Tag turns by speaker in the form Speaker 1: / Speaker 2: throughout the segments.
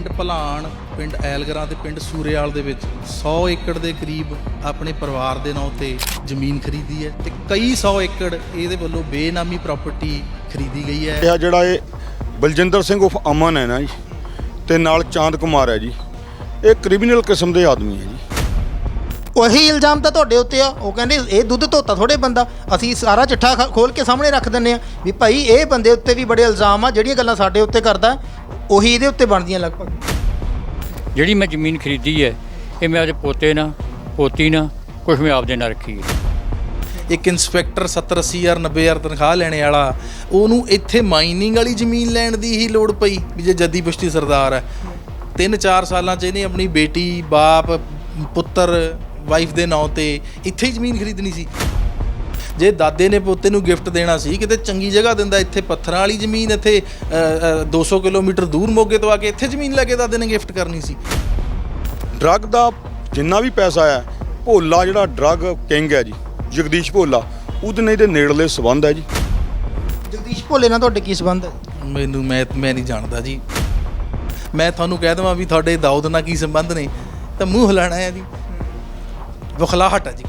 Speaker 1: ਪਿੰਡ ਭਲਾਣ ਪਿੰਡ ਐਲਗਰਾਂ ਤੇ ਪਿੰਡ ਸੂਰੇਵਾਲ ਦੇ ਵਿੱਚ 100 ਏਕੜ ਦੇ ਕਰੀਬ ਆਪਣੇ ਪਰਿਵਾਰ ਦੇ ਨਾਂ ਤੇ ਜ਼ਮੀਨ ਖਰੀਦੀ ਹੈ ਤੇ ਕਈ 100 ਏਕੜ ਇਹਦੇ ਵੱਲੋਂ ਬੇਨਾਮੀ ਪ੍ਰਾਪਰਟੀ ਖਰੀਦੀ ਗਈ ਹੈ।
Speaker 2: ਇਹ ਜਿਹੜਾ ਇਹ ਬਲਜਿੰਦਰ ਸਿੰਘ ਉਫ ਅਮਨ ਹੈ ਨਾ ਜੀ ਤੇ ਨਾਲ ਚਾਂਦ ਕੁਮਾਰ ਹੈ ਜੀ ਇਹ ਕ੍ਰਿਮੀਨਲ ਕਿਸਮ ਦੇ ਆਦਮੀ ਹੈ ਜੀ।
Speaker 3: ਉਹੀ ਇਲਜ਼ਾਮ ਤਾਂ ਤੁਹਾਡੇ ਉੱਤੇ ਆ ਉਹ ਕਹਿੰਦੇ ਇਹ ਦੁੱਧ ਧੋਤਾ ਥੋੜੇ ਬੰਦਾ ਅਸੀਂ ਸਾਰਾ ਚਿੱਠਾ ਖ- ਖੋਲ ਕੇ ਸਾਹਮਣੇ ਰੱਖ ਦਿੰਨੇ ਆ ਵੀ ਭਾਈ ਇਹ ਬੰਦੇ ਉੱਤੇ ਵੀ ਬੜੇ ਇਲਜ਼ਾਮ ਆ ਜਿਹੜੀਆਂ ਗੱਲਾਂ ਸਾਡੇ ਉੱਤੇ ਕਰਦਾ ਉਹੀ ਇਹਦੇ ਉੱਤੇ ਬਣਦੀਆਂ ਲਗਭਗ।
Speaker 4: ਜਿਹੜੀ ਮੈਂ ਜ਼ਮੀਨ ਖਰੀਦੀ ਹੈ ਇਹ ਮੈਂ ਆਪਦੇ ਪੋਤੇ ਨਾਲ ਪੋਤੀ ਨਾਲ ਕੁਝ ਮੈਂ ਆਪਦੇ ਨਾਲ ਰੱਖੀ ਹੈ।
Speaker 1: ਇੱਕ ਇਨਸਪੈਕਟਰ 70 80 ਹਜ਼ਾਰ 90 ਹਜ਼ਾਰ ਤਨਖਾਹ ਲੈਣੇ ਵਾਲਾ ਉਹਨੂੰ ਇੱਥੇ ਮਾਈਨਿੰਗ ਵਾਲੀ ਜ਼ਮੀਨ ਲੈਣ ਦੀ ਹੀ ਲੋੜ ਪਈ ਵੀ ਜੇ ਜੱਦੀ ਪੁਸ਼ਤੀ ਸਰਦਾਰ ਹੈ। ਤਿੰਨ ਚਾਰ ਸਾਲਾਂ 'ਚ ਇਹਨੇ ਆਪਣੀ ਬੇਟੀ ਬਾਪ ਪੁੱਤਰ ਵਾਈਫ ਦੇ ਨਾਂ ਤੇ ਇੱਥੇ ਹੀ ਜ਼ਮੀਨ ਖਰੀਦਣੀ ਸੀ। ਜੇ ਦਾਦੇ ਨੇ ਪੋਤੇ ਨੂੰ ਗਿਫਟ ਦੇਣਾ ਸੀ ਕਿਤੇ ਚੰਗੀ ਜਗ੍ਹਾ ਦਿੰਦਾ ਇੱਥੇ ਪੱਥਰਾਂ ਵਾਲੀ ਜ਼ਮੀਨ ਇੱਥੇ ਅ, ਅ, 200 ਕਿਲੋਮੀਟਰ ਦੂਰ ਮੋਗੇ ਤੋਂ ਆ ਕੇ ਇੱਥੇ ਜ਼ਮੀਨ ਲੈ ਕੇ ਦਾਦੇ ਨੇ ਗਿਫਟ ਕਰਨੀ ਸੀ।
Speaker 2: ਡਰੱਗ ਦਾ ਜਿੰਨਾ ਵੀ ਪੈਸਾ ਹੈ ਭੋਲਾ ਜਿਹੜਾ ਡਰੱਗ ਕਿੰਗ ਹੈ ਜੀ ਜਗਦੀਸ਼ ਭੋਲਾ ਉਹਦੇ ਨਾਲ ਇਹਦੇ ਨੇੜਲੇ ਸਬੰਧ ਹੈ ਜੀ।
Speaker 3: ਜਗਦੀਸ਼ ਭੋਲੇ ਨਾਲ ਤੁਹਾਡੇ ਕੀ ਸੰਬੰਧ ਹੈ?
Speaker 1: ਮੈਨੂੰ ਮੈਂ ਮੈਂ ਨਹੀਂ ਜਾਣਦਾ ਜੀ। ਮੈਂ ਤੁਹਾਨੂੰ ਕਹਿ ਦਵਾਂ ਵੀ ਤੁਹਾਡੇ ਦਾਊਦ ਨਾਲ ਕੀ ਸੰਬੰਧ ਨੇ ਤਾਂ ਮੂੰਹ ਹਿਲਾਣਾ ਹੈ ਜੀ। ਬੁਖਲਾਹਟ ਹੈ ਜੀ।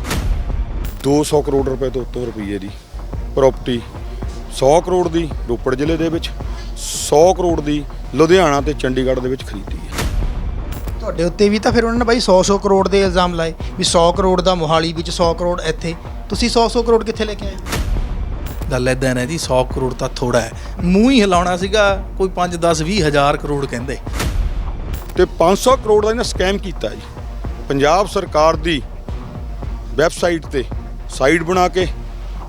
Speaker 2: 200 ਕਰੋੜ ਰੁਪਏ ਤੋਂ ਉੱਤੋਂ ਰੁਪਏ ਦੀ ਪ੍ਰਾਪਰਟੀ 100 ਕਰੋੜ ਦੀ ਰੋਪੜ ਜ਼ਿਲ੍ਹੇ ਦੇ ਵਿੱਚ 100 ਕਰੋੜ ਦੀ ਲੁਧਿਆਣਾ ਤੇ ਚੰਡੀਗੜ੍ਹ ਦੇ ਵਿੱਚ ਖਰੀਦੀ ਹੈ।
Speaker 3: ਤੁਹਾਡੇ ਉੱਤੇ ਵੀ ਤਾਂ ਫਿਰ ਉਹਨਾਂ ਨੇ ਬਾਈ 100 100 ਕਰੋੜ ਦੇ ਇਲਜ਼ਾਮ ਲਾਏ ਵੀ 100 ਕਰੋੜ ਦਾ ਮੋਹਾਲੀ ਵਿੱਚ 100 ਕਰੋੜ ਇੱਥੇ। ਤੁਸੀਂ 100 100 ਕਰੋੜ ਕਿੱਥੇ ਲੈ ਕੇ ਆਏ?
Speaker 1: ਗੱਲ ਐਦਾਂ ਹੈ ਜੀ 100 ਕਰੋੜ ਤਾਂ ਥੋੜਾ ਹੈ। ਮੂੰਹ ਹੀ ਹਿਲਾਉਣਾ ਸੀਗਾ ਕੋਈ 5 10 20 ਹਜ਼ਾਰ ਕਰੋੜ ਕਹਿੰਦੇ।
Speaker 2: ਤੇ 500 ਕਰੋੜ ਦਾ ਇਹਨਾਂ ਸਕੈਮ ਕੀਤਾ ਜੀ। ਪੰਜਾਬ ਸਰਕਾਰ ਦੀ ਵੈਬਸਾਈਟ ਤੇ ਸਾਈਟ ਬਣਾ ਕੇ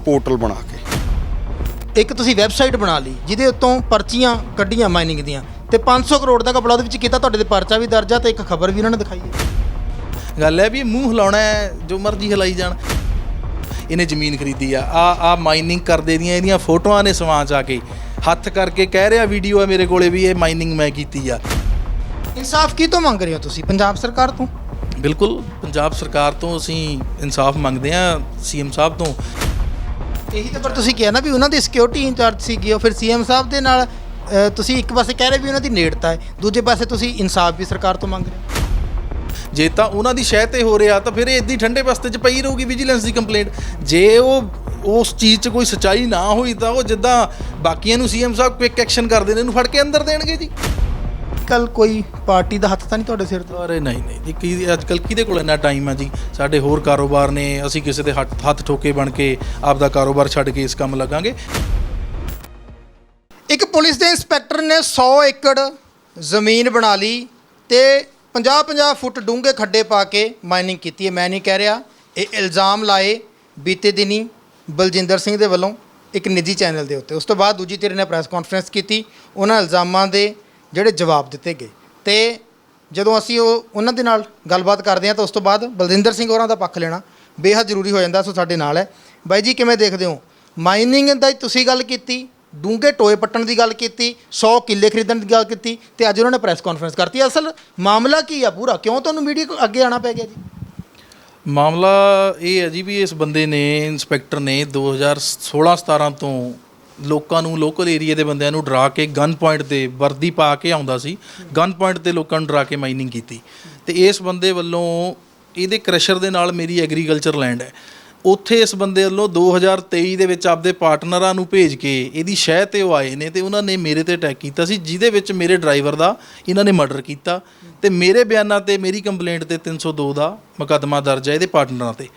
Speaker 2: ਪੋਰਟਲ ਬਣਾ ਕੇ।
Speaker 3: ਇੱਕ ਤੁਸੀਂ ਵੈਬਸਾਈਟ ਬਣਾ ਲਈ ਜਿਹਦੇ ਉੱਤੋਂ ਪਰਚੀਆਂ ਕੱਢੀਆਂ ਮਾਈਨਿੰਗ ਦੀਆਂ ਤੇ 500 ਕਰੋੜ ਦਾ ਕਪੜਾ ਉਹਦੇ ਵਿੱਚ ਕੀਤਾ ਤੁਹਾਡੇ ਤੇ ਪਰਚਾ ਵੀ ਦਰਜ ਆ ਤੇ ਇੱਕ ਖਬਰ ਵੀ ਉਹਨਾਂ ਨੇ ਦਿਖਾਈ ਹੈ।
Speaker 1: ਗੱਲ ਹੈ ਵੀ ਮੂੰਹ ਹਿਲਾਉਣਾ ਹੈ ਜੋ ਮਰਜ਼ੀ ਹਿਲਾਈ ਜਾਣ। ਇਹਨੇ ਜ਼ਮੀਨ ਖਰੀਦੀ ਆ ਆ ਆ ਮਾਈਨਿੰਗ ਕਰਦੇ ਦੀਆਂ ਇਹਦੀਆਂ ਫੋਟੋਆਂ ਨੇ ਸਮਾਂ ਚ ਆ ਕੇ। ਹੱਥ ਕਰਕੇ ਕਹਿ ਰਿਹਾ ਵੀਡੀਓ ਹੈ ਮੇਰੇ ਕੋਲੇ ਵੀ ਇਹ ਮਾਈਨਿੰਗ ਮੈਂ ਕੀਤੀ ਆ।
Speaker 3: ਇਨਸਾਫ ਕੀ ਤੋਂ ਮੰਗ ਰਹੇ ਹੋ ਤੁਸੀਂ ਪੰਜਾਬ ਸਰਕਾਰ ਤੋਂ?
Speaker 1: ਬਿਲਕੁਲ। ਪੰਜਾਬ ਸਰਕਾਰ ਤੋਂ ਅਸੀਂ ਇਨਸਾਫ ਮੰਗਦੇ ਹਾਂ ਸੀਐਮ ਸਾਹਿਬ ਤੋਂ।
Speaker 3: ਇਹੀ ਤਾਂ ਪਰ ਤੁਸੀਂ ਕਿਹਾ ਨਾ ਵੀ ਉਹਨਾਂ ਦੀ ਸਿਕਿਉਰਿਟੀ ਇੰਚਾਰਜ ਸੀਗੀ ਉਹ ਫਿਰ ਸੀਐਮ ਸਾਹਿਬ ਦੇ ਨਾਲ ਅ, ਤੁਸੀਂ ਇੱਕ ਪਾਸੇ ਕਹਿ ਰਹੇ ਵੀ ਉਹਨਾਂ ਦੀ ਨੇੜਤਾ ਹੈ ਦੂਜੇ ਪਾਸੇ ਤੁਸੀਂ ਇਨਸਾਫ ਵੀ ਸਰਕਾਰ ਤੋਂ ਮੰਗ ਰਹੇ ਹੋ।
Speaker 1: ਜੇ ਤਾਂ ਉਹਨਾਂ ਦੀ ਸ਼ਹਿ ਤੇ ਹੋ ਰਿਹਾ ਤਾਂ ਫਿਰ ਇਹ ਇਦਾਂ ਠੰਡੇ ਬਸਤੇ 'ਚ ਪਈ ਰਹੂਗੀ ਵਿਜੀਲੈਂਸ ਦੀ ਕੰਪਲੇਂਟ ਜੇ ਉਹ ਉਸ ਚੀਜ਼ 'ਚ ਕੋਈ ਸਚਾਈ ਨਾ ਹੋਈ ਤਾਂ ਉਹ ਜਿੱਦਾਂ ਬਾਕੀਆਂ ਨੂੰ ਸੀਐਮ ਸਾਹਿਬ ਕੁਇਕ ਐਕਸ਼ਨ ਕਰਦੇ ਨੇ ਇਹਨੂੰ ਫੜ ਕੇ ਅੰਦਰ ਦੇਣਗੇ ਜੀ।
Speaker 3: ਕੱਲ ਕੋਈ ਪਾਰਟੀ ਦਾ ਹੱਥ ਤਾਂ ਨਹੀਂ ਤੁਹਾਡੇ ਸਿਰ ਤੇ?
Speaker 1: ਅਰੇ ਨਹੀਂ ਨਹੀਂ ਜੀ ਕੀ ਅੱਜ ਕੱਲ ਕਿਹਦੇ ਕੋਲ ਇੰਨਾ ਟਾਈਮ ਆ ਜੀ? ਸਾਡੇ ਹੋਰ ਕਾਰੋਬਾਰ ਨੇ ਅਸੀਂ ਕਿਸੇ ਦੇ ਹੱਥ ਹੱਥ ਠੋਕੇ ਬਣ ਕੇ ਆਪਦਾ ਕਾਰੋਬਾਰ ਛੱਡ ਕੇ ਇਸ ਕੰਮ ਲੱਗਾਂਗੇ।
Speaker 3: ਇੱਕ ਪੁਲਿਸ ਦੇ ਇੰਸਪੈਕਟਰ ਨੇ 100 ਏਕੜ ਜ਼ਮੀਨ ਬਣਾ ਲਈ ਤੇ 50-50 ਫੁੱਟ ਡੂੰਘੇ ਖੱਡੇ ਪਾ ਕੇ ਮਾਈਨਿੰਗ ਕੀਤੀ ਹੈ। ਮੈਂ ਨਹੀਂ ਕਹਿ ਰਿਹਾ ਇਹ ਇਲਜ਼ਾਮ ਲਾਏ ਬੀਤੇ ਦਿਨੀ ਬਲਜਿੰਦਰ ਸਿੰਘ ਦੇ ਵੱਲੋਂ ਇੱਕ ਨਿੱਜੀ ਚੈਨਲ ਦੇ ਉੱਤੇ। ਉਸ ਤੋਂ ਬਾਅਦ ਦੂਜੀ ਧਿਰ ਨੇ ਪ੍ਰੈਸ ਕਾਨਫਰੰਸ ਕੀਤੀ। ਉਹਨਾਂ ਇਲਜ਼ਾਮਾਂ ਦੇ ਜਿਹੜੇ ਜਵਾਬ ਦਿੱਤੇ ਗਏ। ਤੇ ਜਦੋਂ ਅਸੀਂ ਉਹ ਉਹਨਾਂ ਦੇ ਨਾਲ ਗੱਲਬਾਤ ਕਰਦੇ ਹਾਂ ਤਾਂ ਉਸ ਤੋਂ ਬਾਅਦ ਬਲਜਿੰਦਰ ਸਿੰਘ ਹੋਰਾਂ ਦਾ ਪੱਖ ਲੈਣਾ ਬੇਹੱਦ ਜ਼ਰੂਰੀ ਹੋ ਜਾਂਦਾ, ਸੋ ਸਾਡੇ ਨਾਲ ਹੈ। ਬਾਈ ਜੀ, ਕਿਵੇਂ ਦੇਖਦੇ ਹੋ? ਮਾਈਨਿੰਗ ਦਾ ਤੁਸੀਂ ਗੱਲ ਕੀਤੀ, ਡੂੰਘੇ ਟੋਏ ਪੱਟਣ ਦੀ ਗੱਲ ਕੀਤੀ 100 ਕਿੱਲੇ ਖਰੀਦਣ ਦੀ ਗੱਲ ਕੀਤੀ ਤੇ ਅੱਜ ਉਹਨਾਂ ਨੇ ਪ੍ਰੈਸ ਕਾਨਫਰੰਸ ਕਰਤੀ। ਅਸਲ ਮਾਮਲਾ ਕੀ ਆ ਪੂਰਾ? ਕਿਉਂ ਤੁਹਾਨੂੰ ਮੀਡੀਆ ਅੱਗੇ ਆਣਾ ਪੈ ਗਿਆ ਜੀ?
Speaker 1: ਮਾਮਲਾ ਇਹ ਹੈ ਜੀ ਵੀ ਇਸ ਬੰਦੇ ਨੇ ਇਨਸਪੈਕਟਰ ਨੇ 2016-17 ਤੋਂ ਲੋਕਾਂ ਨੂੰ ਲੋਕਲ ਏਰੀਆ ਦੇ ਬੰਦਿਆਂ ਨੂੰ ਡਰਾ ਕੇ ਗਨ ਪੁਆਇੰਟ ਤੇ ਵਰਦੀ ਪਾ ਕੇ ਆਉਂਦਾ ਸੀ। ਗਨ ਪੁਆਇੰਟ ਤੇ ਲੋਕਾਂ ਨੂੰ ਡਰਾ ਕੇ ਮਾਈਨਿੰਗ ਕੀਤੀ। ਤੇ ਇਸ ਬੰਦੇ ਵੱਲੋਂ ਇਹਦੇ ਕ੍ਰਸ਼ਰ ਦੇ ਨਾਲ ਮੇਰੀ ਐਗਰੀਕਲਚਰ ਲੈਂਡ ਹੈ। ਉੱਥੇ ਇਸ ਬੰਦੇ ਵੱਲੋਂ 2023 ਦੇ ਵਿੱਚ ਆਪਦੇ ਪਾਰਟਨਰਾਂ ਨੂੰ ਭੇਜ ਕੇ ਇਹਦੀ ਸ਼ਹਿ ਤੇ ਉਹ ਆਏ ਨੇ ਤੇ ਉਹਨਾਂ ਨੇ ਮੇਰੇ ਤੇ ਅਟੈਕ ਕੀਤਾ ਸੀ, ਜਿਹਦੇ ਵਿੱਚ ਮੇਰੇ ਡਰਾਈਵਰ ਦਾ ਇਹਨਾਂ ਨੇ ਮਰਡਰ ਕੀਤਾ। ਤੇ ਮੇਰੇ ਬਿਆਨਾਂ ਤੇ, ਮੇਰੀ ਕੰਪਲੇਂਟ ਤੇ 302 ਦਾ ਮੁਕੱਦਮਾ ਦਰਜ ਹੈ ਇਹਦੇ ਪਾਰਟਨਰਾਂ ਤੇ।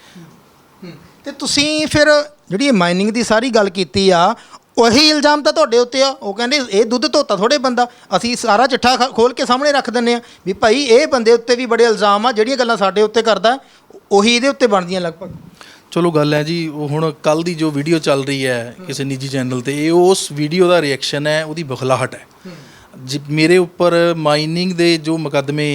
Speaker 3: ਤੇ ਤੁਸੀਂ ਫਿਰ ਜਿਹੜੀ ਮਾਈਨਿੰਗ ਦੀ ਸਾਰੀ ਗੱਲ ਕੀਤੀ ਆ ਉਹੀ ਇਲਜ਼ਾਮ ਤਾਂ ਤੁਹਾਡੇ ਉੱਤੇ ਆ। ਉਹ ਕਹਿੰਦੇ ਇਹ ਦੁੱਧ ਧੋਤਾ ਥੋੜੇ ਬੰਦਾ। ਅਸੀਂ ਸਾਰਾ ਚਿੱਠਾ ਖੋਲ ਕੇ ਸਾਹਮਣੇ ਰੱਖ ਦਿੰਨੇ ਆ ਵੀ ਭਾਈ ਇਹ ਬੰਦੇ ਉੱਤੇ ਵੀ ਬੜੇ ਇਲਜ਼ਾਮ ਆ ਜਿਹੜੀਆਂ ਗੱਲਾਂ ਸਾਡੇ ਉੱਤੇ ਕਰਦਾ ਉਹੀ ਇਹਦੇ ਉੱਤੇ ਬਣਦੀਆਂ ਲਗਭਗ।
Speaker 1: ਚਲੋ ਗੱਲ ਹੈ ਜੀ ਉਹ ਹੁਣ ਕੱਲ ਦੀ ਜੋ ਵੀਡੀਓ ਚੱਲ ਰਹੀ ਹੈ ਕਿਸੇ ਨਿੱਜੀ ਚੈਨਲ ਤੇ ਇਹ ਉਸ ਵੀਡੀਓ ਦਾ ਰਿਐਕਸ਼ਨ ਹੈ ਉਹਦੀ ਬਖਲਾਹਟ ਹੈ। ਜੀ ਮੇਰੇ ਉੱਪਰ ਮਾਈਨਿੰਗ ਦੇ ਜੋ ਮੁਕੱਦਮੇ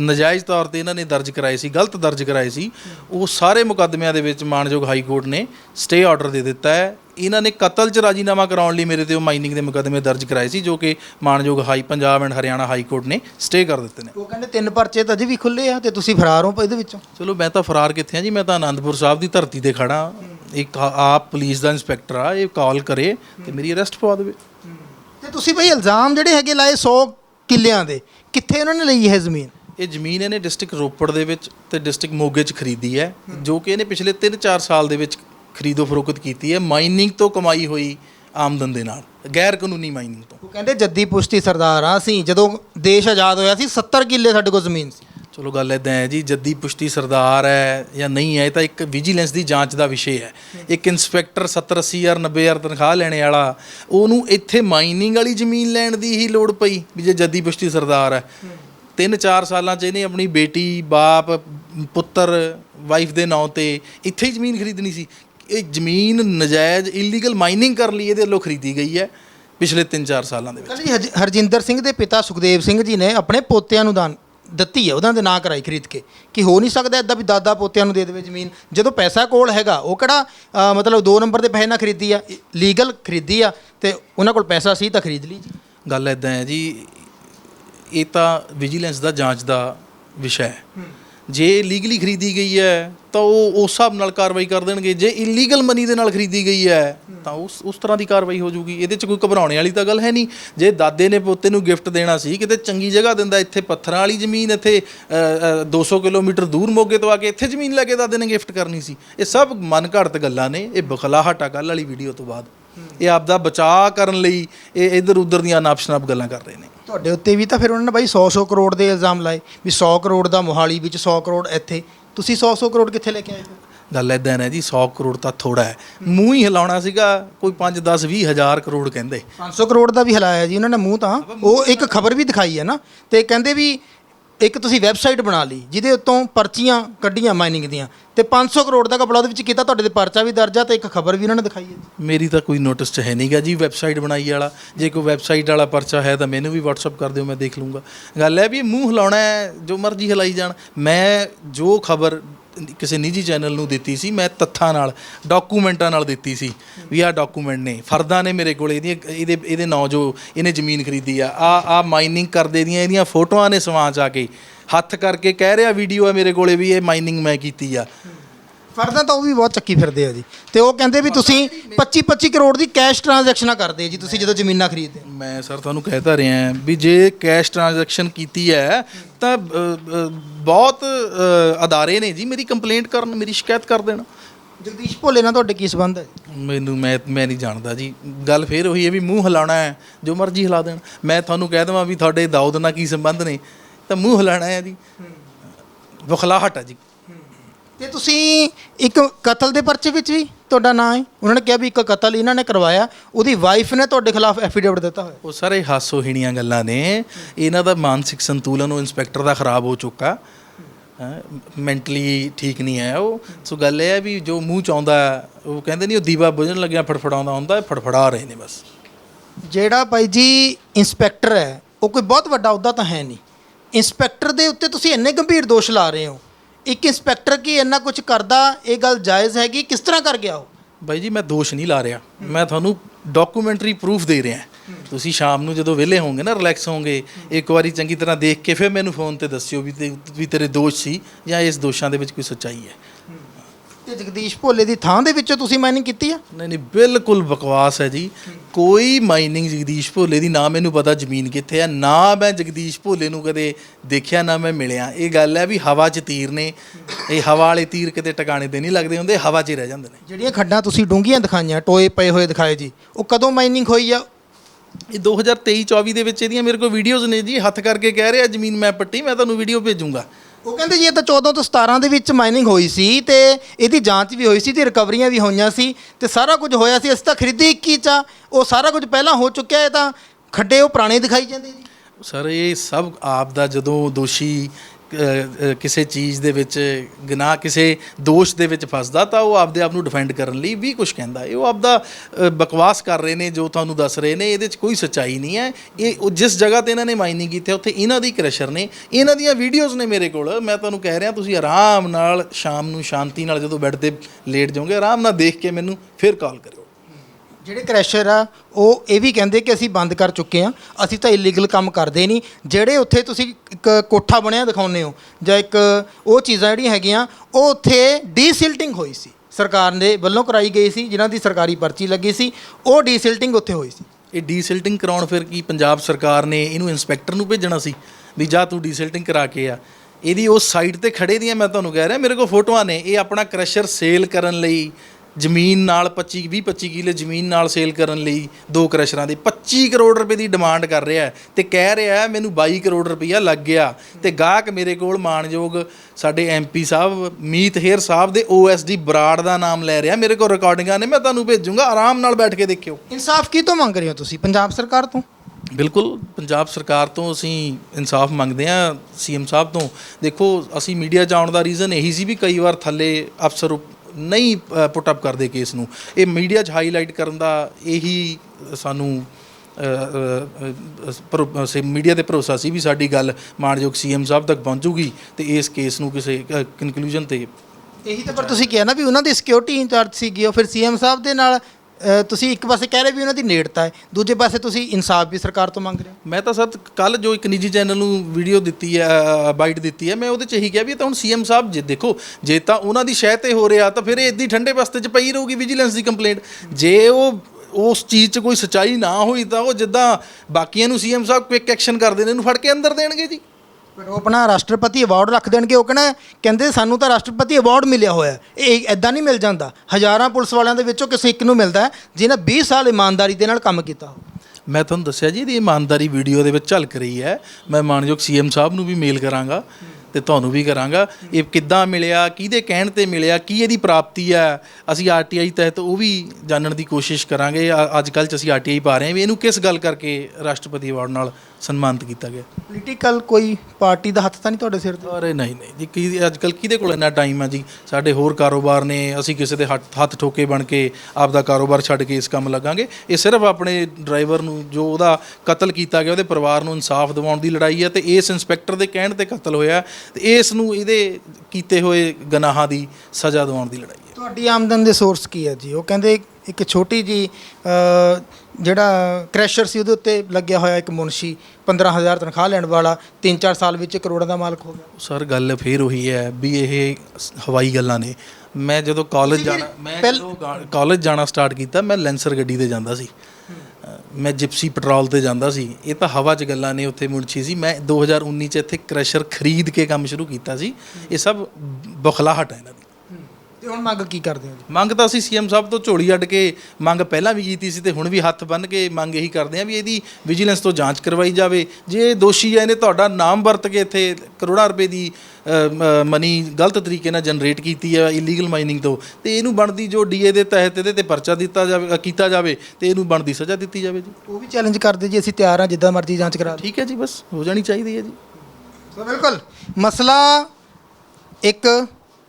Speaker 1: ਨਜਾਇਜ਼ ਤੌਰ ਤੇ ਇਹਨਾਂ ਨੇ ਦਰਜ ਕਰਾਏ ਸੀ ਗਲਤ ਦਰਜ ਕਰਾਏ ਸੀ ਉਹ ਸਾਰੇ ਮੁਕੱਦਮਿਆਂ ਦੇ ਵਿੱਚ ਮਾਨਯੋਗ ਹਾਈ ਕੋਰਟ ਨੇ ਸਟੇ ਆਰਡਰ ਦੇ ਦਿੱਤਾ ਹੈ। ਇਹਨਾਂ ਨੇ ਕਤਲ 'ਚ ਰਾਜੀਨਾਮਾ ਕਰਾਉਣ ਲਈ ਮੇਰੇ ਤੇ ਉਹ ਮਾਈਨਿੰਗ ਦੇ ਮੁਕੱਦਮੇ ਦਰਜ ਕਰਾਏ ਸੀ ਜੋ ਕਿ ਮਾਨਯੋਗ high Punjab and Haryana high court ਨੇ ਸਟੇ ਕਰ ਦਿੱਤੇ ਨੇ।
Speaker 3: ਉਹ ਕਹਿੰਦੇ ਤਿੰਨ ਪਰਚੇ ਤਾਂ ਅਜੇ ਵੀ ਖੁੱਲੇ ਆ ਤੇ ਤੁਸੀਂ ਫਰਾਰ ਹੋ ਇਹਦੇ ਵਿੱਚੋਂ?
Speaker 1: ਚਲੋ ਮੈਂ ਤਾਂ ਫਰਾਰ ਕਿੱਥੇ ਆ ਜੀ? ਮੈਂ ਤਾਂ ਆਨੰਦਪੁਰ ਸਾਹਿਬ ਦੀ ਧਰਤੀ ਤੇ ਖੜਾ ਇੱਕ ਆਪ ਪੁਲਿਸ ਦਾ ਇੰਸਪੈਕਟਰ ਆ ਇਹ ਕਾਲ ਕਰੇ ਤੇ ਮੇਰੀ ਅਰੈਸਟ ਪਵਾ ਦੇਵੇ।
Speaker 3: ਤੇ ਤੁਸੀਂ ਬਈ ਇਲਜ਼ਾਮ ਜਿਹੜੇ ਹੈਗੇ ਲਾਏ 100 ਕਿੱਲਿਆਂ ਦੇ ਕਿੱਥੇ ਉਹਨਾਂ ਨੇ ਲਈ ਇਹ ਜ਼ਮੀਨ?
Speaker 1: ਇਹ ਜ਼ਮੀਨ ਇਹਨੇ ਡਿਸਟ੍ਰਿਕਟ ਰੋਪੜ ਦੇ ਵਿੱਚ ਤੇ ਡਿਸਟ੍ਰਿਕਟ ਮੋਗੇ 'ਚ ਖਰੀਦੀ ਹੈ ਜੋ ਕਿ ਇਹਨੇ ਪਿਛਲੇ 3-4 ਸਾਲ ਦੇ ਵਿੱਚ ਖਰੀਦੋ ਫਰੋਖਤ ਕੀਤੀ ਹੈ ਮਾਈਨਿੰਗ ਤੋਂ ਕਮਾਈ ਹੋਈ ਆਮਦਨ ਦੇ ਨਾਲ ਗੈਰ ਕਾਨੂੰਨੀ ਮਾਈਨਿੰਗ ਤੋਂ।
Speaker 3: ਉਹ ਕਹਿੰਦੇ ਜੱਦੀ ਪੁਸ਼ਤੀ ਸਰਦਾਰ ਆ ਅਸੀਂ ਜਦੋਂ ਦੇਸ਼ ਆਜ਼ਾਦ ਹੋਇਆ ਸੀ 70 ਕਿੱਲੇ ਸਾਡੇ ਕੋਲ ਜ਼ਮੀਨ ਸੀ।
Speaker 1: ਚਲੋ ਗੱਲ ਇਦਾਂ ਹੈ ਜੀ, ਜੱਦੀ ਪੁਸ਼ਤੀ ਸਰਦਾਰ ਹੈ ਜਾਂ ਨਹੀਂ ਹੈ, ਇਹ ਤਾਂ ਇੱਕ ਵਿਜੀਲੈਂਸ ਦੀ ਜਾਂਚ ਦਾ ਵਿਸ਼ੇ ਹੈ। ਇੱਕ ਇਨਸਪੈਕਟਰ 70 80 ਹਜ਼ਾਰ 90 ਹਜ਼ਾਰ ਤਨਖਾਹ ਲੈਣੇ ਵਾਲਾ, ਉਹਨੂੰ ਇੱਥੇ ਮਾਈਨਿੰਗ ਵਾਲੀ ਜ਼ਮੀਨ ਲੈਣ ਦੀ ਹੀ ਲੋੜ ਪਈ ਵੀ ਜੇ ਜੱਦੀ ਪੁਸ਼ਤੀ ਸਰਦਾਰ ਹੈ। ਤਿੰਨ ਚਾਰ ਸਾਲਾਂ 'ਚ ਇਹਨੇ ਆਪਣੀ ਬੇਟੀ, ਬਾਪ, ਪੁੱਤਰ ਵਾਈਫ ਦੇ ਨਾਂ ਤੇ ਇੱਥੇ ਹੀ ਜ਼ਮੀਨ ਖਰੀਦਣੀ ਸੀ। ਇਹ ਜ਼ਮੀਨ ਨਜਾਇਜ਼ ਇਲੀਗਲ ਮਾਈਨਿੰਗ ਕਰਨ ਲਈ ਇਹਦੇ ਵੱਲੋਂ ਖਰੀਦੀ ਗਈ ਹੈ ਪਿਛਲੇ 3-4 ਸਾਲਾਂ ਦੇ ਵਿੱਚ।
Speaker 3: ਹਜ- ਹਰਜਿੰਦਰ ਸਿੰਘ ਦੇ ਪਿਤਾ ਸੁਖਦੇਵ ਸਿੰਘ ਜੀ ਨੇ ਆਪਣੇ ਪੋਤਿਆਂ ਨੂੰ ਦਾਨ ਦਿੱਤੀ ਹੈ ਉਹਨਾਂ ਦੇ ਨਾਂ ਕਰਾਈ ਖਰੀਦ ਕੇ ਕਿ ਹੋ ਨਹੀਂ ਸਕਦਾ ਇਦਾਂ ਵੀ ਦਾਦਾ ਪੋਤਿਆਂ ਨੂੰ ਦੇ ਦੇਵੇ ਜ਼ਮੀਨ। ਜਦੋਂ ਪੈਸਾ ਕੋਲ ਹੈਗਾ ਉਹ ਕਿਹੜਾ ਮਤਲਬ 2 ਨੰਬਰ ਦੇ ਪੈਸੇ ਨਾਲ ਖਰੀਦੀ ਆ ਲੀਗਲ ਖਰੀਦੀ ਆ ਤੇ ਉਹਨਾਂ ਕੋਲ ਪੈਸਾ ਸੀ ਤਾਂ ਖਰੀਦ ਲਈ ਜੀ।
Speaker 1: ਗੱਲ ਇਦਾਂ ਹੈ ਜੀ ਇਹ ਤਾਂ ਵਿਜੀਲੈਂਸ ਦਾ ਜਾਂਚ ਦਾ ਵਿਸ਼ਾ ਹੈ। ਜੇ ਲੀਗਲੀ ਖਰੀਦੀ ਗਈ ਹੈ ਤਾਂ ਉਹ ਉਸ ਹਿਸਾਬ ਨਾਲ ਕਾਰਵਾਈ ਕਰ ਦੇਣਗੇ। ਜੇ ਇਲੀਗਲ ਮਨੀ ਦੇ ਨਾਲ ਖਰੀਦੀ ਗਈ ਹੈ ਤਾਂ ਉਸ ਉਸ ਤਰ੍ਹਾਂ ਦੀ ਕਾਰਵਾਈ ਹੋ ਜੂਗੀ ਇਹਦੇ 'ਚ ਕੋਈ ਘਬਰਾਉਣੇ ਵਾਲੀ ਤਾਂ ਗੱਲ ਹੈ ਨਹੀਂ। ਜੇ ਦਾਦੇ ਨੇ ਪੋਤੇ ਨੂੰ ਗਿਫਟ ਦੇਣਾ ਸੀ ਕਿਤੇ ਚੰਗੀ ਜਗ੍ਹਾ ਦਿੰਦਾ ਇੱਥੇ ਪੱਥਰਾਂ ਵਾਲੀ ਜ਼ਮੀਨ ਇੱਥੇ ਅ, ਅ, 200 ਕਿਲੋਮੀਟਰ ਦੂਰ ਮੋਗੇ ਤੋਂ ਆ ਕੇ ਇੱਥੇ ਜ਼ਮੀਨ ਲੈ ਕੇ ਦਾਦੇ ਨੇ ਗਿਫਟ ਕਰਨੀ ਸੀ। ਇਹ ਸਭ ਮਨ ਘੜਤ ਗੱਲਾਂ ਨੇ। ਇਹ ਬਖਲਾਹਟਾ ਆ ਕੱਲ੍ਹ ਵਾਲੀ ਵੀਡੀਓ ਤੋਂ ਬਾਅਦ। ਇਹ ਆਪਦਾ ਬਚਾਅ ਕਰਨ ਲਈ ਇਹ ਇਧਰ ਉਧਰ ਦੀਆਂ ਨਾਪਸ਼ਨਾਪ ਗੱਲਾਂ ਕਰ ਰਹੇ ਨੇ।
Speaker 3: ਤੁਹਾਡੇ ਉੱਤੇ ਵੀ ਤਾਂ ਫਿਰ ਉਹਨਾਂ ਨੇ ਬਾਈ 100-100 ਕਰੋੜ ਦੇ ਇਲਜ਼ਾਮ ਲਾਏ ਵੀ 100 ਕਰੋੜ ਦਾ ਮੋਹਾਲੀ ਵਿੱਚ 100 ਕਰੋੜ ਇੱਥੇ। ਤੁਸੀਂ 100-100 ਕਰੋੜ ਕਿੱਥੇ ਲੈ ਕੇ ਆਏ?
Speaker 1: ਗੱਲ ਇਦਾਂ ਹੈ ਜੀ 100 ਕਰੋੜ ਤਾਂ ਥੋੜਾ ਹੈ। ਮੂੰਹ ਹੀ ਹਿਲਾਉਣਾ ਸੀਗਾ ਕੋਈ 5 10 20 ਹਜ਼ਾਰ ਕਰੋੜ ਕਹਿੰਦੇ।
Speaker 3: 500 ਕਰੋੜ ਦਾ ਵੀ ਹਲਾਇਆ ਜੀ ਉਹਨਾਂ ਨੇ ਮੂੰਹ ਤਾਂ। ਉਹ ਇੱਕ ਖਬਰ ਵੀ ਦਿਖਾਈ ਹੈ ਨਾ ਤੇ ਕਹਿੰਦੇ ਵੀ ਇੱਕ ਤੁਸੀਂ ਵੈਬਸਾਈਟ ਬਣਾ ਲਈ, ਜਿਹਦੇ ਉੱਤੋਂ ਪਰਚੀਆਂ ਕੱਢੀਆਂ ਮਾਈਨਿੰਗ ਦੀਆਂ, ਤੇ 500 ਕਰੋੜ ਦਾ ਕਪੜਾ ਉਹਦੇ ਵਿੱਚ ਕੀਤਾ, ਤੁਹਾਡੇ ਤੇ ਪਰਚਾ ਵੀ ਦਰਜ ਆ ਤੇ ਇੱਕ ਖਬਰ ਵੀ ਉਹਨਾਂ ਨੇ ਦਿਖਾਈ ਹੈ
Speaker 1: ਮੇਰੀ ਤਾਂ ਕੋਈ ਨੋਟਿਸ ਚ ਹੈ ਨਹੀਂਗਾ ਜੀ, ਵੈਬਸਾਈਟ ਬਣਾਈ ਵਾਲਾ। ਜੇ ਕੋਈ ਵੈਬਸਾਈਟ ਵਾਲਾ ਪਰਚਾ ਹੈ ਤਾਂ ਮੈਨੂੰ ਵੀ WhatsApp ਕਰ ਦਿਓ, ਮੈਂ ਦੇਖ ਲੂੰਗਾ। ਗੱਲ ਹੈ ਵੀ ਇਹ ਮੂੰਹ ਹਿਲਾਉਣਾ ਹੈ, ਜੋ ਮਰਜ਼ੀ ਹਿਲਾਈ ਜਾਣ। ਮੈਂ ਜੋ ਖਬਰ ਕਿਸੇ ਨਿੱਜੀ ਚੈਨਲ ਨੂੰ ਦਿੱਤੀ ਸੀ, ਮੈਂ ਤੱਥਾਂ ਨਾਲ, ਡਾਕੂਮੈਂਟਾਂ ਨਾਲ ਦਿੱਤੀ ਸੀ ਵੀ ਆਹ ਡਾਕੂਮੈਂਟ ਨੇ। ਫਰਦਾਂ ਨੇ ਮੇਰੇ ਕੋਲ ਇਹਦੀਆਂ, ਇਹਦੇ ਇਹਦੇ ਨਾਂ ਜੋ ਇਹਨੇ ਜ਼ਮੀਨ ਖਰੀਦੀ ਆ ਆ ਆ ਮਾਈਨਿੰਗ ਕਰਦੇ ਦੀਆਂ ਇਹਦੀਆਂ ਫੋਟੋਆਂ ਨੇ ਸਵਾਂ ਚ ਆ ਕੇ। ਹੱਥ ਕਰਕੇ ਕਹਿ ਰਿਹਾ ਵੀਡੀਓ ਆ ਮੇਰੇ ਕੋਲੇ ਵੀ ਇਹ ਮਾਈਨਿੰਗ ਮੈਂ ਕੀਤੀ ਆ।
Speaker 3: ਫਰਦਾਂ ਤਾਂ ਉਹ ਵੀ ਬਹੁਤ ਚੱਕੀ ਫਿਰਦੇ ਆ ਜੀ। ਤੇ ਉਹ ਕਹਿੰਦੇ ਵੀ ਤੁਸੀਂ 25-25 ਕਰੋੜ ਦੀ ਕੈਸ਼ ਟ੍ਰਾਂਜੈਕਸ਼ਨਾਂ ਕਰਦੇ ਆ ਜੀ ਤੁਸੀਂ ਜਦੋਂ ਜ਼ਮੀਨਾਂ ਖਰੀਦਦੇ ਹੋ।
Speaker 1: ਮੈਂ ਸਰ ਤੁਹਾਨੂੰ ਕਹਿਤਾ ਰਿਹਾ ਵੀ ਜੇ ਕੈਸ਼ ਟ੍ਰਾਂਜੈਕਸ਼ਨ ਕੀਤੀ ਹੈ ਤਾਂ ਅ, ਅ, ਬਹੁਤ ਅ, ਅਦਾਰੇ ਨੇ ਜੀ ਮੇਰੀ ਕੰਪਲੇਂਟ ਕਰਨ ਮੇਰੀ ਸ਼ਿਕਾਇਤ ਕਰ ਦੇਣ।
Speaker 3: ਜਗਦੀਸ਼ ਭੋਲੇ ਨਾਲ ਤੁਹਾਡੇ ਕੀ ਸੰਬੰਧ ਹੈ?
Speaker 1: ਮੈਨੂੰ ਮੈਂ ਮੈਂ ਨਹੀਂ ਜਾਣਦਾ ਜੀ। ਗੱਲ ਫੇਰ ਉਹੀ ਹੈ ਵੀ ਮੂੰਹ ਹਿਲਾਉਣਾ ਹੈ ਜੋ ਮਰਜ਼ੀ ਹਿਲਾ ਦੇਣ। ਮੈਂ ਤੁਹਾਨੂੰ ਕਹਿ ਦਵਾਂ ਵੀ ਤੁਹਾਡੇ ਦਾਊਦ ਨਾਲ ਕੀ ਸੰਬੰਧ ਨੇ ਤਾਂ ਮੂੰਹ ਹਿਲਾਉਣਾ ਹੈ ਜੀ। ਬਖਲਾਹਟ ਹੈ ਜੀ।
Speaker 3: ਤੇ ਤੁਸੀਂ ਇੱਕ ਕਤਲ ਦੇ ਪਰਚੇ ਵਿੱਚ ਵੀ ਤੁਹਾਡਾ ਨਾਂ ਹੈ। ਉਹਨਾਂ ਨੇ ਕਿਹਾ ਵੀ ਇੱਕ ਕਤਲ ਇਹਨਾਂ ਨੇ ਕਰਵਾਇਆ। ਉਹਦੀ ਵਾਈਫ ਨੇ ਤੁਹਾਡੇ ਖਿਲਾਫ ਐਫੀਡੇਵਿਟ ਦਿੱਤਾ ਹੋਇਆ।
Speaker 1: ਉਹ ਸਾਰੇ ਹਾਸੋਹੀਣੀਆਂ ਗੱਲਾਂ ਨੇ। ਇਹਨਾਂ ਦਾ ਮਾਨਸਿਕ ਸੰਤੁਲਨ ਉਹ ਇੰਸਪੈਕਟਰ ਦਾ ਖਰਾਬ ਹੋ ਚੁੱਕਾ। ਮੈਂਟਲੀ ਠੀਕ ਨਹੀਂ ਹੈ ਉਹ। ਸੋ ਗੱਲ ਇਹ ਹੈ ਵੀ ਜੋ ਮੂੰਹ ਚ ਆਉਂਦਾ ਉਹ ਕਹਿੰਦੇ ਨਹੀਂ ਉਹ ਦੀਵਾ ਬੁਝਣ ਲੱਗਿਆ ਫੜਫੜਾਉਂਦਾ ਹੁੰਦਾ ਫੜਫੜਾ ਰਹੇ ਨੇ ਬਸ।
Speaker 3: ਜਿਹੜਾ ਭਾਈ ਜੀ ਇੰਸਪੈਕਟਰ ਹੈ ਉਹ ਕੋਈ ਬਹੁਤ ਵੱਡਾ ਅਹੁਦਾ ਤਾਂ ਹੈ ਨਹੀਂ। ਇੰਸਪੈਕਟਰ ਦੇ ਉੱਤੇ ਤੁਸੀਂ ਇੰਨੇ ਗੰਭੀਰ ਦੋਸ਼ ਲਾ ਰਹੇ ਹੋ। ਇੱਕ ਇੰਸਪੈਕਟਰ ਕੀ ਇੰਨਾ ਕੁਝ ਕਰਦਾ, ਇਹ ਗੱਲ ਜਾਇਜ਼ ਹੈਗੀ? ਕਿਸ ਤਰ੍ਹਾਂ ਕਰ ਗਿਆ ਉਹ?
Speaker 1: ਬਾਈ ਜੀ, ਮੈਂ ਦੋਸ਼ ਨਹੀਂ ਲਾ ਰਿਹਾ। ਮੈਂ ਤੁਹਾਨੂੰ ਡਾਕੂਮੈਂਟਰੀ ਪ੍ਰੂਫ ਦੇ ਰਿਹਾ। ਤੁਸੀਂ ਸ਼ਾਮ ਨੂੰ ਜਦੋਂ ਵਿਹਲੇ ਹੋਵੋਗੇ ਨਾ ਰਿਲੈਕਸ ਹੋਵੋਗੇ, ਇੱਕ ਵਾਰੀ ਚੰਗੀ ਤਰ੍ਹਾਂ ਦੇਖ ਕੇ ਫਿਰ ਮੈਨੂੰ ਫੋਨ ਤੇ ਦੱਸਿਓ ਵੀ ਵੀ ਤੇਰੇ ਦੋਸ਼ ਸੀ ਜਾਂ ਇਸ ਦੋਸ਼ਾਂ ਦੇ ਵਿੱਚ ਕੋਈ ਸੱਚਾਈ ਹੈ।
Speaker 3: ਤੇ ਜਗਦੀਸ਼ ਭੋਲੇ ਦੀ ਥਾਂ ਦੇ ਵਿੱਚੋਂ ਤੁਸੀਂ ਮਾਈਨਿੰਗ ਕੀਤੀ ਆ?
Speaker 1: ਨਹੀਂ ਨਹੀਂ ਬਿਲਕੁਲ ਬਕਵਾਸ ਹੈ ਜੀ। ਕੋਈ ਮਾਈਨਿੰਗ ਜਗਦੀਸ਼ ਭੋਲੇ ਦੀ ਨਾ ਮੈਨੂੰ ਪਤਾ ਜ਼ਮੀਨ ਕਿੱਥੇ ਹੈ ਨਾ ਮੈਂ ਜਗਦੀਸ਼ ਭੋਲੇ ਨੂੰ ਕਦੇ ਦੇਖਿਆ ਨਾ ਮੈਂ ਮਿਲਿਆ। ਇਹ ਗੱਲ ਹੈ ਵੀ ਹਵਾ 'ਚ ਤੀਰ ਨੇ। ਇਹ ਹਵਾ ਵਾਲੇ ਤੀਰ ਕਿਤੇ ਟਿਕਾਣੇ ਤੇ ਨਹੀਂ ਲੱਗਦੇ ਹੁੰਦੇ ਹਵਾ 'ਚ ਹੀ ਰਹਿ ਜਾਂਦੇ ਨੇ।
Speaker 3: ਜਿਹੜੀਆਂ ਖੱਡਾਂ ਤੁਸੀਂ ਡੂੰਘੀਆਂ ਦਿਖਾਈਆਂ ਟੋਏ ਪਏ ਹੋਏ ਦਿਖਾਏ ਜੀ ਉਹ ਕਦੋਂ ਮਾਈਨਿੰਗ ਹੋਈ ਆ?
Speaker 1: ਇਹ 2023 24 ਦੇ ਵਿੱਚ ਇਹਦੀਆਂ ਮੇਰੇ ਕੋਲ ਵੀਡੀਓਜ਼ ਨੇ ਜੀ। ਹੱਥ ਕਰਕੇ ਕਹਿ ਰਿਹਾ ਜ਼ਮੀਨ ਮੈਂ ਪੱਟੀ ਮੈਂ ਤੁਹਾਨੂੰ ਵੀਡੀਓ ਭੇਜੂੰਗਾ।
Speaker 3: ਉਹ ਕਹਿੰਦੇ ਜੀ ਇਹ ਤਾਂ 14 ਤੋਂ 17 ਦੇ ਵਿੱਚ ਮਾਈਨਿੰਗ ਹੋਈ ਸੀ ਤੇ ਇਹਦੀ ਜਾਂਚ ਵੀ ਹੋਈ ਸੀ ਤੇ ਰਿਕਵਰੀਆਂ ਵੀ ਹੋਈਆਂ ਸੀ ਤੇ ਸਾਰਾ ਕੁਝ ਹੋਇਆ ਸੀ। ਅਸੀਂ ਤਾਂ ਖਰੀਦੀ 21 ਚ ਆ, ਉਹ ਸਾਰਾ ਕੁਝ ਪਹਿਲਾਂ ਹੋ ਚੁੱਕਿਆ ਇਹ ਤਾਂ ਖੱਡੇ ਉਹ ਪੁਰਾਣੇ ਦਿਖਾਈ ਜਾਂਦੇ ਜੀ।
Speaker 1: ਸਰ ਇਹ ਸਭ ਆਪ ਦਾ ਜਦੋਂ ਦੋਸ਼ੀ ਕਿਸੇ ਚੀਜ਼ ਦੇ ਵਿੱਚ ਗੁਨਾਹ, ਕਿਸੇ ਦੋਸ਼ ਦੇ ਵਿੱਚ ਫਸਦਾ ਤਾਂ ਉਹ ਆਪਦੇ ਆਪ ਨੂੰ ਡਿਫੈਂਡ ਕਰਨ ਲਈ ਵੀ ਕੁਝ ਕਹਿੰਦਾ ਹੈ। ਉਹ ਆਪਦਾ ਬਕਵਾਸ ਕਰ ਰਹੇ ਨੇ, ਜੋ ਤੁਹਾਨੂੰ ਦੱਸ ਰਹੇ ਨੇ, ਇਹਦੇ 'ਚ ਕੋਈ ਸੱਚਾਈ ਨਹੀਂ ਹੈ। ਇਹ ਉਹ ਜਿਸ ਜਗ੍ਹਾ ਤੇ ਇਹਨਾਂ ਨੇ ਮਾਈਨਿੰਗ ਕੀਤੀ, ਉੱਥੇ ਇਹਨਾਂ ਦੀ ਕ੍ਰੈਸ਼ਰ ਨੇ। ਇਹਨਾਂ ਦੀਆਂ ਵੀਡੀਓਜ਼ ਨੇ ਮੇਰੇ ਕੋਲ। ਮੈਂ ਤੁਹਾਨੂੰ ਕਹਿ ਰਿਹਾ, ਤੁਸੀਂ ਆਰਾਮ ਨਾਲ ਸ਼ਾਮ ਨੂੰ ਸ਼ਾਂਤੀ ਨਾਲ ਜਦੋਂ ਬੈੱਡ ਤੇ ਲੇਟ ਜਾਓਗੇ, ਆਰਾਮ ਨਾਲ ਦੇਖ ਕੇ ਮੈਨੂੰ ਫਿਰ ਕਾਲ ਕਰਿਓ।
Speaker 3: ਜਿਹੜੇ ਕ੍ਰੈਸ਼ਰ ਆ, ਉਹ ਇਹ ਵੀ ਕਹਿੰਦੇ ਕਿ ਅਸੀਂ ਬੰਦ ਕਰ ਚੁੱਕੇ ਆ ਅਸੀਂ ਤਾਂ ਇਲੀਗਲ ਕੰਮ ਕਰਦੇ ਨਹੀਂ। ਜਿਹੜੇ ਉੱਥੇ ਤੁਸੀਂ ਇੱਕ ਕੋਠਾ ਬਣਿਆ ਦਿਖਾਉਂਦੇ ਹੋ, ਜਾਂ ਇੱਕ ਉਹ ਚੀਜ਼ਾਂ ਜਿਹੜੀਆਂ ਹੈਗੀਆਂ, ਉਹ ਉੱਥੇ ਡੀਸਿਲਟਿੰਗ ਹੋਈ ਸੀ। ਸਰਕਾਰ ਦੇ ਵੱਲੋਂ ਕਰਾਈ ਗਈ ਸੀ, ਜਿਨ੍ਹਾਂ ਦੀ ਸਰਕਾਰੀ ਪਰਚੀ ਲੱਗੀ ਸੀ, ਉਹ ਡੀਸਿਲਟਿੰਗ ਉੱਥੇ ਹੋਈ ਸੀ।
Speaker 1: ਇਹ ਡੀਸਿਲਟਿੰਗ ਕਰਾਉਣ ਫਿਰ ਕੀ ਪੰਜਾਬ ਸਰਕਾਰ ਨੇ ਇਹਨੂੰ ਇਨਸਪੈਕਟਰ ਨੂੰ ਭੇਜਣਾ ਸੀ, ਵੀ ਜਾ ਤੂੰ ਡੀਸਿਲਟਿੰਗ ਕਰਾ ਕੇ ਆ। ਇਹਦੀ ਉਹ ਸਾਈਡ ਤੇ ਖੜੇ ਦੀਆਂ ਮੈਂ ਤੁਹਾਨੂੰ ਕਹਿ ਰਿਹਾ, ਮੇਰੇ ਕੋਲ ਫੋਟੋਆਂ ਨੇ। ਇਹ ਆਪਣਾ ਕ੍ਰਸ਼ਰ ਸੇਲ ਕਰਨ ਲਈ ਜ਼ਮੀਨ ਨਾਲ 25 20 25 ਕਿਲੇ ਜ਼ਮੀਨ ਨਾਲ ਸੇਲ ਕਰਨ ਲਈ ਦੋ ਕ੍ਰਸ਼ਰਾਂ ਦੇ 25 ਕਰੋੜ ਰੁਪਏ ਦੀ ਡਿਮਾਂਡ ਕਰ ਰਿਹਾ ਤੇ ਕਹਿ ਰਿਹਾ ਮੈਨੂੰ 22 ਕਰੋੜ ਰੁਪਈਆ ਲੱਗ ਗਿਆ। ਤੇ ਗਾਹਕ ਮੇਰੇ ਕੋਲ ਮਾਨਯੋਗ ਸਾਡੇ ਐਮਪੀ ਸਾਹਿਬ ਮੀਤ ਹੇਰ ਸਾਹਿਬ ਦੇ ਓਐਸਡੀ ਬਰਾੜ ਦਾ ਨਾਮ ਲੈ ਰਿਹਾ। ਮੇਰੇ ਕੋਲ ਰਿਕਾਰਡਿੰਗਾਂ ਨੇ ਮੈਂ ਤੁਹਾਨੂੰ ਭੇਜੂੰਗਾ ਆਰਾਮ ਨਾਲ ਬੈਠ ਕੇ ਦੇਖਿਓ।
Speaker 3: ਇਨਸਾਫ ਕੀ ਤੋਂ ਮੰਗ ਰਹੇ ਹੋ ਤੁਸੀਂ? ਪੰਜਾਬ ਸਰਕਾਰ ਤੋਂ?
Speaker 1: ਬਿਲਕੁਲ ਪੰਜਾਬ ਸਰਕਾਰ ਤੋਂ ਅਸੀਂ ਇਨਸਾਫ ਮੰਗਦੇ ਹਾਂ ਸੀਐਮ ਸਾਹਿਬ ਤੋਂ। ਦੇਖੋ ਅਸੀਂ ਮੀਡੀਆ 'ਚ ਆਉਣ ਦਾ ਰੀਜ਼ਨ ਇਹੀ ਸੀ ਵੀ ਕਈ ਵਾਰ ਥੱਲੇ ਅਫਸਰ ਨਹੀਂ ਪੁੱਟ ਅਪ ਕਰਦੇ ਕੇਸ ਨੂੰ। ਇਹ ਮੀਡੀਆ 'ਚ ਹਾਈਲਾਈਟ ਕਰਨ ਦਾ ਇਹੀ ਸਾਨੂੰ ਮੀਡੀਆ ਤੇ ਭਰੋਸਾ ਸੀ ਵੀ ਸਾਡੀ ਗੱਲ ਮਾਨਯੋਗ ਸੀਐਮ ਸਾਹਿਬ ਤੱਕ ਪਹੁੰਚੂਗੀ ਤੇ ਇਸ ਕੇਸ ਨੂੰ ਕਿਸੇ ਕਨਕਲੂਜਨ ਤੇ
Speaker 3: ਇਹੀ ਤਾਂ ਪਰ ਤੁਸੀਂ ਕਿਹਾ ਨਾ ਵੀ ਉਹਨਾਂ ਦੀ ਸਿਕਿਉਰਿਟੀ ਇੰਚਾਰਜ ਸੀਗੀ, ਉਹ ਫਿਰ ਸੀਐਮ ਸਾਹਿਬ ਦੇ ਨਾਲ ਅ, ਤੁਸੀਂ ਇੱਕ ਪਾਸੇ ਕਹਿ ਰਹੇ ਵੀ ਉਹਨਾਂ ਦੀ ਨੇੜਤਾ ਹੈ ਦੂਜੇ ਪਾਸੇ ਤੁਸੀਂ ਇਨਸਾਫ ਵੀ ਸਰਕਾਰ ਤੋਂ ਮੰਗ ਰਹੇ ਹੋ।
Speaker 1: ਮੈਂ ਤਾਂ ਸਰ ਕੱਲ ਜੋ ਇੱਕ ਨਿੱਜੀ ਚੈਨਲ ਨੂੰ ਵੀਡੀਓ ਦਿੱਤੀ ਹੈ ਬਾਈਟ ਦਿੱਤੀ ਹੈ ਮੈਂ ਉਹਦੇ ਚ ਇਹੀ ਕਿਹਾ ਵੀ ਇਹ ਤਾਂ ਹੁਣ ਸੀਐਮ ਸਾਹਿਬ ਜੇ ਦੇਖੋ ਜੇ ਤਾਂ ਉਹਨਾਂ ਦੀ ਸ਼ਹਿ ਤੇ ਹੋ ਰਿਹਾ ਤਾਂ ਫਿਰ ਇਹ ਇਦਾਂ ਠੰਡੇ ਬਸਤੇ ਚ ਪਈ ਰਹੂਗੀ ਵਿਜੀਲੈਂਸ ਦੀ ਕੰਪਲੇਂਟ ਜੇ ਉਹ ਉਸ ਚੀਜ਼ 'ਚ ਕੋਈ ਸਚਾਈ ਨਾ ਹੋਈ ਤਾਂ ਉਹ ਜਿੱਦਾਂ ਬਾਕੀਆਂ ਨੂੰ ਸੀਐਮ ਸਾਹਿਬ ਕੁਇਕ ਐਕਸ਼ਨ ਕਰਦੇ ਨੇ ਇਹਨੂੰ ਫੜ ਕੇ ਅੰਦਰ ਦੇਣਗੇ ਜੀ।
Speaker 3: ਪਰ ਉਹ ਆਪਣਾ ਰਾਸ਼ਟਰਪਤੀ ਅਵਾਰਡ ਰੱਖ ਦੇਣਗੇ, ਉਹ ਕਹਿੰਦਾ, ਕਹਿੰਦੇ ਸਾਨੂੰ ਤਾਂ ਰਾਸ਼ਟਰਪਤੀ ਅਵਾਰਡ ਮਿਲਿਆ ਹੋਇਆ ਹੈ। ਇਹ ਐਦਾਂ ਨਹੀਂ ਮਿਲ ਜਾਂਦਾ। ਹਜ਼ਾਰਾਂ ਪੁਲਿਸ ਵਾਲਿਆਂ ਦੇ ਵਿੱਚੋਂ ਕਿਸੇ ਇੱਕ ਨੂੰ ਮਿਲਦਾ ਹੈ, ਜਿਹਨੇ 20 ਸਾਲ ਇਮਾਨਦਾਰੀ ਦੇ ਨਾਲ ਕੰਮ ਕੀਤਾ ਹੋਵੇ।
Speaker 1: ਮੈਂ ਤੁਹਾਨੂੰ ਦੱਸਿਆ ਜੀ, ਇਹਦੀ ਇਮਾਨਦਾਰੀ ਵੀਡੀਓ ਦੇ ਵਿੱਚ ਝਲਕ ਰਹੀ ਹੈ। ਮੈਂ ਮਾਨਯੋਗ ਸੀਐਮ ਸਾਹਿਬ ਨੂੰ ਵੀ ਮੇਲ ਕਰਾਂਗਾ। ਤੇ ਤੁਹਾਨੂੰ ਵੀ ਕਰਾਂਗਾ। ਇਹ ਕਿੱਦਾਂ ਮਿਲਿਆ ਕਿਹਦੇ ਕਹਿਣ ਤੇ ਮਿਲਿਆ ਕੀ ਇਹਦੀ ਪ੍ਰਾਪਤੀ ਹੈ? ਅਸੀਂ ਆਰਟੀਆਈ ਤਹਿਤ ਉਹ ਵੀ ਜਾਣਨ ਦੀ ਕੋਸ਼ਿਸ਼ ਕਰਾਂਗੇ। ਅੱਜ ਕੱਲ੍ਹ ਚ ਅਸੀਂ ਆਰਟੀਆਈ ਪਾ ਰਹੇ ਹਾਂ ਵੀ ਇਹਨੂੰ ਕਿਸ ਗੱਲ ਕਰਕੇ ਰਾਸ਼ਟਰਪਤੀ ਅਵਾਰਡ ਨਾਲ ਸਨਮਾਨਿਤ ਕੀਤਾ ਗਿਆ?
Speaker 3: ਪੋਲੀਟੀਕਲ ਕੋਈ ਪਾਰਟੀ ਦਾ ਹੱਥ ਤਾਂ ਨਹੀਂ ਤੁਹਾਡੇ ਸਿਰ ਤੇ?
Speaker 1: ਅਰੇ ਨਹੀਂ ਨਹੀਂ ਜੀ ਕੀ ਅੱਜ ਕੱਲ ਕਿਹਦੇ ਕੋਲ ਇੰਨਾ ਟਾਈਮ ਹੈ ਜੀ? ਸਾਡੇ ਹੋਰ ਕਾਰੋਬਾਰ ਨੇ ਅਸੀਂ ਕਿਸੇ ਦੇ ਹੱਥ ਹੱਥ ਠੋਕੇ ਬਣ ਕੇ ਆਪ ਦਾ ਕਾਰੋਬਾਰ ਛੱਡ ਕੇ ਇਸ ਕੰਮ ਲੱਗਾਂਗੇ। ਇਹ ਸਿਰਫ ਆਪਣੇ ਡਰਾਈਵਰ ਨੂੰ ਜੋ ਉਹਦਾ ਕਤਲ ਕੀਤਾ ਗਿਆ ਉਹਦੇ ਪਰਿਵਾਰ ਨੂੰ ਇਨਸਾਫ ਦਿਵਾਉਣ ਦੀ ਲੜਾਈ ਹੈ ਤੇ ਇਸ ਇੰਸਪੈਕਟਰ ਦੇ ਕਹਿਣ ਤੇ ਕਤਲ ਹੋਇਆ। ਤੇ ਇਸ ਨੂੰ ਇਹਦੇ ਕੀਤੇ ਹੋਏ ਗੁਨਾਹਾਂ ਦੀ ਸਜ਼ਾ ਦਿਵਾਉਣ ਦੀ ਲੜਾਈ ਹੈ।
Speaker 3: ਤੁਹਾਡੀ ਆਮਦਨ ਦੇ ਸੋਰਸ ਕੀ ਹੈ ਜੀ? ਉਹ ਕਹਿੰਦੇ ਇੱਕ ਛੋਟੀ ਜੀ ਜਿਹੜਾ ਕ੍ਰੈਸ਼ਰ ਸੀ ਉਹਦੇ ਉੱਤੇ ਲੱਗਿਆ ਹੋਇਆ ਇੱਕ ਮੁਨਸ਼ੀ 15000 ਤਨਖਾਹ ਲੈਣ ਵਾਲਾ 3-4 ਸਾਲ ਵਿੱਚ ਕਰੋੜਾਂ ਦਾ ਮਾਲਕ ਹੋ ਗਿਆ।
Speaker 1: ਸਰ ਗੱਲ ਫੇਰ ਉਹੀ ਹੈ ਵੀ ਇਹ ਹਵਾਈ ਗੱਲਾਂ ਨੇ। ਮੈਂ ਜਦੋਂ ਕਾਲਜ ਜਾਣਾ ਮੈਂ ਜਦੋਂ ਕਾਲਜ ਜਾਣਾ ਸਟਾਰਟ ਕੀਤਾ ਮੈਂ ਲੈਂਸਰ ਗੱਡੀ ਤੇ ਜਾਂਦਾ ਸੀ। ਮੈਂ ਜਿਪਸੀ ਪੈਟਰੋਲ ਤੇ ਜਾਂਦਾ ਸੀ, ਇਹ ਤਾਂ ਹਵਾ 'ਚ ਗੱਲਾਂ ਨੇ ਉੱਥੇ ਮੁਨਸ਼ੀ ਸੀ। ਮੈਂ 2019 'ਚ ਇੱਥੇ ਕ੍ਰੈਸ਼ਰ ਖਰੀਦ ਕੇ ਕੰਮ ਸ਼ੁਰੂ ਕੀਤਾ ਸੀ। ਇਹ ਸਭ ਬਖਲਾਹਟ ਹੈ ਇਹਨਾਂ ਦੀ।
Speaker 3: ਤੇ ਹੁਣ ਮੰਗ ਕੀ ਕਰਦੇ ਹੋ ਜੀ?
Speaker 1: ਮੰਗ ਤਾਂ ਅਸੀਂ ਸੀਐਮ ਸਾਹਿਬ ਤੋਂ ਝੋਲੀ ਅੱਡ ਕੇ ਮੰਗ ਪਹਿਲਾਂ ਵੀ ਕੀਤੀ ਸੀ ਤੇ ਹੁਣ ਵੀ ਹੱਥ ਬੰਨ ਕੇ ਮੰਗ ਇਹੀ ਕਰਦੇ ਆ ਵੀ ਇਹਦੀ ਵਿਜੀਲੈਂਸ ਤੋਂ ਜਾਂਚ ਕਰਵਾਈ ਜਾਵੇ। ਜੇ ਇਹ ਦੋਸ਼ੀ ਹੈ ਇਹਨੇ ਤੁਹਾਡਾ ਨਾਮ ਵਰਤ ਕੇ ਇੱਥੇ ਕਰੋੜਾਂ ਰੁਪਏ ਦੀ ਮਨੀ ਗਲਤ ਤਰੀਕੇ ਨਾਲ ਜਨਰੇਟ ਕੀਤੀ ਹੈ ਇਲੀਗਲ ਮਾਈਨਿੰਗ ਤੋਂ ਤੇ ਇਹਨੂੰ ਬਣਦੀ ਜੋ ਡੀਏ ਦੇ ਤਹਿਤ ਇਹਦੇ ਤੇ ਪਰਚਾ ਦਿੱਤਾ ਜਾਵੇ ਕੀਤਾ ਜਾਵੇ ਤੇ ਇਹਨੂੰ ਬਣਦੀ ਸਜ਼ਾ ਦਿੱਤੀ ਜਾਵੇ ਜੀ।
Speaker 3: ਉਹ ਵੀ ਚੈਲੰਜ ਕਰਦੇ ਜੀ ਅਸੀਂ ਤਿਆਰ ਹਾਂ ਜਿੱਦਾਂ ਮਰਜ਼ੀ ਜਾਂਚ ਕਰਾ ਲਓ।
Speaker 1: ਠੀਕ ਹੈ ਜੀ ਬਸ ਹੋ ਜਾਣੀ ਚਾਹੀਦੀ ਹੈ ਜੀ।
Speaker 3: ਸੋ ਬਿਲਕੁਲ ਮਸਲਾ ਇੱਕ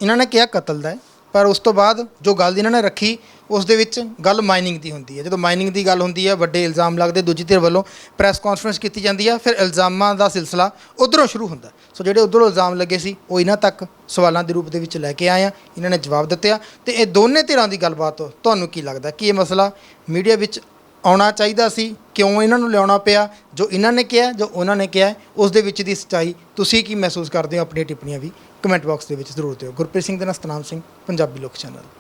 Speaker 3: ਇਹਨਾਂ ਨੇ ਕਿਹਾ ਕਤਲ ਦਾ ਹੈ। ਪਰ ਉਸ ਤੋਂ ਬਾਅਦ ਜੋ ਗੱਲ ਇਹਨਾਂ ਨੇ ਰੱਖੀ, ਉਸ ਦੇ ਵਿੱਚ ਗੱਲ ਮਾਈਨਿੰਗ ਦੀ ਹੁੰਦੀ ਹੈ। ਜਦੋਂ ਮਾਈਨਿੰਗ ਦੀ ਗੱਲ ਹੁੰਦੀ ਹੈ, ਵੱਡੇ ਇਲਜ਼ਾਮ ਲੱਗਦੇ, ਦੂਜੀ ਧਿਰ ਵੱਲੋਂ ਪ੍ਰੈਸ ਕਾਨਫਰੰਸ ਕੀਤੀ ਜਾਂਦੀ ਹੈ, ਫਿਰ ਇਲਜ਼ਾਮਾਂ ਦਾ ਸਿਲਸਿਲਾ ਉਧਰੋਂ ਸ਼ੁਰੂ ਹੁੰਦਾ। ਸੋ ਜਿਹੜੇ ਉਧਰੋਂ ਇਲਜ਼ਾਮ ਲੱਗੇ ਸੀ, ਉਹ ਇਹਨਾਂ ਤੱਕ ਸਵਾਲਾਂ ਦੇ ਰੂਪ ਦੇ ਵਿੱਚ ਲੈ ਕੇ ਆਏ ਆ। ਇਹਨਾਂ ਨੇ ਜਵਾਬ ਦਿੱਤੇ ਆ। ਤੇ ਇਹ ਦੋਨੇ ਧਿਰਾਂ ਦੀ ਗੱਲਬਾਤ, ਤੁਹਾਨੂੰ ਕੀ ਲੱਗਦਾ? ਕਿ ਇਹ ਮਸਲਾ ਮੀਡੀਆ ਵਿੱਚ ਆਉਣਾ ਚਾਹੀਦਾ ਸੀ? ਕਿਉਂ ਇਹਨਾਂ ਨੂੰ ਲਿਆਉਣਾ ਪਿਆ? ਜੋ ਇਹਨਾਂ ਨੇ ਕਿਹਾ, ਜੋ ਉਹਨਾਂ ਨੇ ਕਿਹਾ, ਉਸ ਦੇ ਵਿੱਚ ਦੀ ਸੱਚਾਈ ਤੁਸੀਂ ਕੀ ਮਹਿਸੂਸ ਕਰਦੇ ਹੋ? ਆਪਣੀਆਂ ਟਿੱਪਣੀਆਂ ਵੀ ਕਮੈਂਟ ਬਾਕਸ ਦੇ ਵਿੱਚ ਜ਼ਰੂਰ ਦਿਓ। ਗੁਰਪ੍ਰੀਤ ਸਿੰਘ ਦੇ ਨਾਲ ਸਤਨਾਮ ਸਿੰਘ, ਪੰਜਾਬੀ ਲੋਕ ਚੈਨਲ।